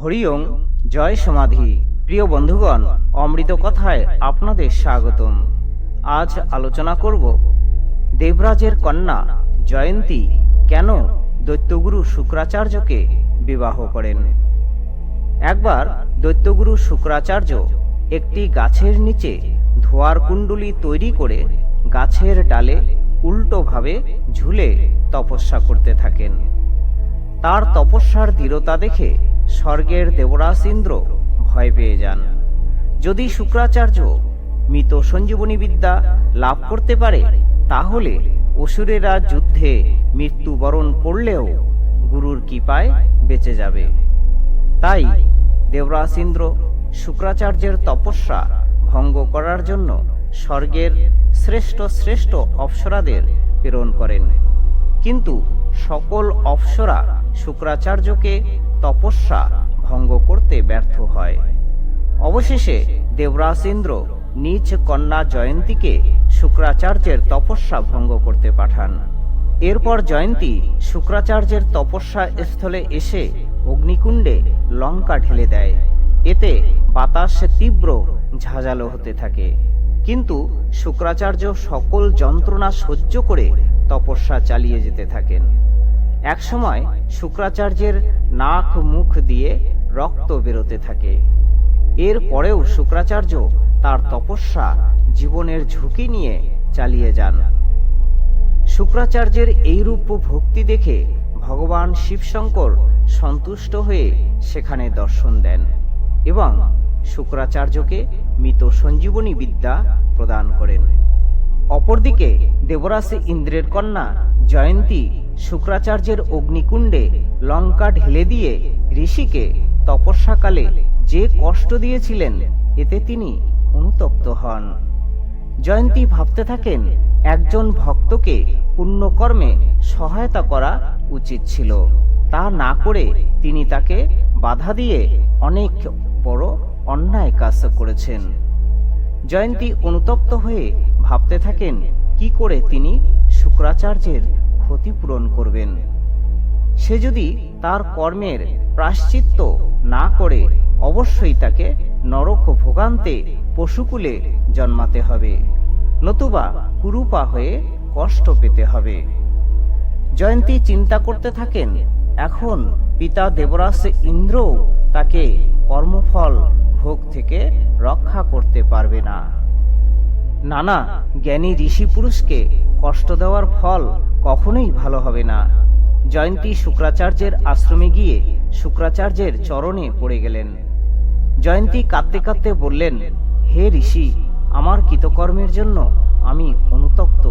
হরিওং জয় সমাধি। প্রিয় বন্ধুগণ, অমৃত কথায় আপনাদের স্বাগতম। আজ আলোচনা করব, দেবরাজের কন্যা জয়ন্তী কেন দৈত্যগুরু শুক্রাচার্যকে বিবাহ করেন? একবার দৈত্যগুরু শুক্রাচার্য একটি গাছের নিচে ধোয়ার কুণ্ডলী তৈরি করে গাছের ডালে উল্টোভাবে ঝুলে তপস্যা করতে থাকেন। তার তপস্যার দৃঢ়তা দেখে স্বর্গের দেবরাজ ইন্দ্র ভয় পেয়ে যান। যদি শুক্রাচার্য মৃত সঞ্জীবনী বিদ্যা লাভ করতে পারে, তাহলে অসুরেরা যুদ্ধে মৃত্যুবরণ করলেও গুরুর কৃপায় বেঁচে যাবে। তাই দেবরাজ ইন্দ্র শুক্রাচার্যের তপস্যা ভঙ্গ করার জন্য স্বর্গের শ্রেষ্ঠ শ্রেষ্ঠ অপ্সরাদের প্রেরণ করেন। কিন্তু সকল অপ্সরা শুক্রাচার্যকে তপস্যা ভঙ্গ করতে ব্যর্থ হয়। অবশেষে দেবরাজ ইন্দ্র নিজ কন্যা জয়ন্তীকে শুক্রাচার্যের তপস্যা ভঙ্গ করতে পাঠান। এরপর জয়ন্তী শুক্রাচার্যের তপস্যা স্থলে এসে অগ্নিকুণ্ডে লঙ্কা ঢেলে দেয়। এতে বাতাস তীব্র ঝাঁঝালো হতে থাকে। কিন্তু শুক্রাচার্য সকল যন্ত্রণা সহ্য করে তপস্যা চালিয়ে যেতে থাকেন। একসময় শুক্রাচার্যের নাক মুখ দিয়ে রক্ত বেরোতে থাকে। এর পরেও শুক্রাচার্য তার তপস্যা, জীবনের ঝুঁকি নিয়ে চালিয়ে যান। শুক্রাচার্যের এইরূপ ভক্তি দেখে ভগবান শিবশঙ্কর সন্তুষ্ট হয়ে সেখানে দর্শন দেন এবং শুক্রাচার্যকে মৃত সঞ্জীবনী বিদ্যা প্রদান করেন। অপরদিকে দেবরাজ ইন্দ্রের কন্যা জয়ন্তী শুক্রাচার্যের অগ্নিকুণ্ডে লঙ্কা ঢেলে দিয়ে ঋষিকে তপস্যাকালে যে কষ্ট দিয়েছিলেন, এতে তিনি অনুতপ্ত হন। জয়ন্তী ভাবতে থাকেন, একজন ভক্তকে পুণ্যকর্মে সহায়তা করা উচিত ছিল। তা না করে তিনি তাকে বাধা দিয়ে অনেক বড় অন্যায় কাজ করেছেন। জয়ন্তী অনুতপ্ত হয়ে ভাবতে থাকেন, কি করে তিনি শুক্রাচার্যের ক্ষতিপূরণ করবেন। সে যদি তার কর্মের প্রাশ্চিত্য না করে, অবশ্যই তাকে নরক ভোগান্তে পশুকুলে জন্মাতে হবে, নতুবা কুরুপা হয়ে কষ্ট পেতে হবে। জয়ন্তী চিন্তা করতে থাকেন, এখন পিতা দেবরাজ ইন্দ্র তাকে কর্মফল ভোগ থেকে রক্ষা করতে পারবে না। নানা জ্ঞানী ঋষি পুরুষকে কষ্ট দেওয়ার ফল কখনোই ভালো হবে না। জয়ন্তী শুক্রাচার্যের আশ্রমে গিয়ে শুক্রাচার্যের চরণে পড়ে গেলেন। জয়ন্তী কাঁদতে কাঁদতে বললেন, হে ঋষি, আমার কৃতকর্মের জন্য আমি অনুতপ্ত।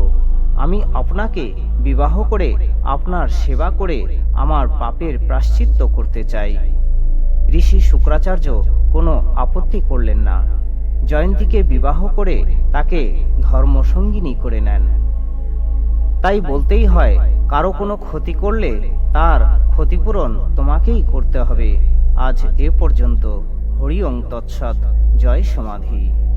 আমি আপনাকে বিবাহ করে, আপনার সেবা করে, আমার পাপের প্রাশ্চিত্য করতে চাই। ঋষি শুক্রাচার্য কোনো আপত্তি করলেন না। জয়ন্তীকে বিবাহ করে তাকে ধর্মসঙ্গিনী করে নেন। তাই বলতেই হয়, কারও কোনো ক্ষতি করলে তার ক্ষতিপূরণ তোমাকেই করতে হবে। আজ এ পর্যন্ত। হরিওং তৎসৎ। জয় সমাধি।